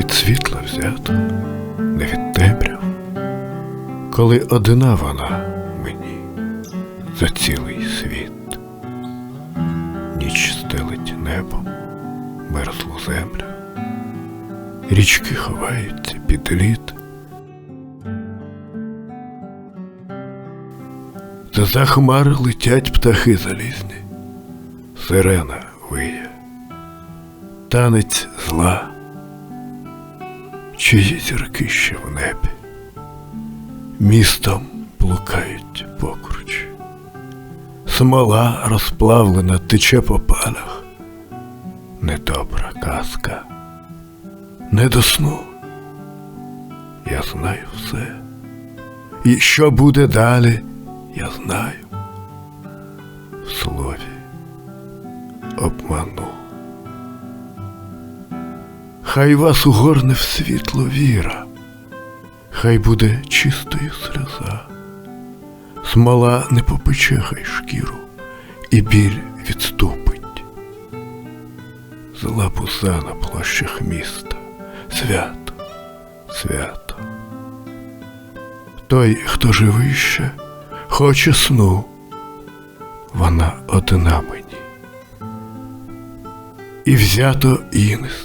від світла взято, не від темряв, коли одна вона мені за цілий світ, ніч стелить небом, мерзлу землю, річки ховаються під лід. За хмар летять птахи залізні, сирена виє, танець зла чиї зірки ще в небі, містом блукають покруч, смола розплавлена тече по палях, недобра казка, не до сну. Я знаю все. І що буде далі, я знаю. В слові обману. Хай вас угорне в світло віра, хай буде чистою сльоза, смола не попече хай шкіру, і біль відступить. Зла пуса на площах міста, свято, свято. Той, хто живий ще, хоче сну, вона одна мені. І взято її не з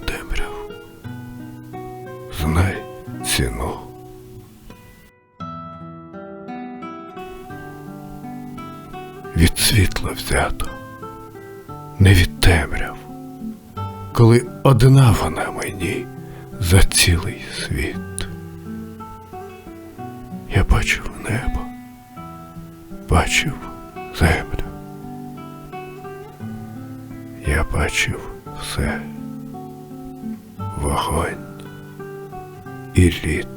ціну. Від світла взято, не від темряв, коли одна вона мені за цілий світ. Я бачив небо, бачив землю. Я бачив все, вогонь і лід.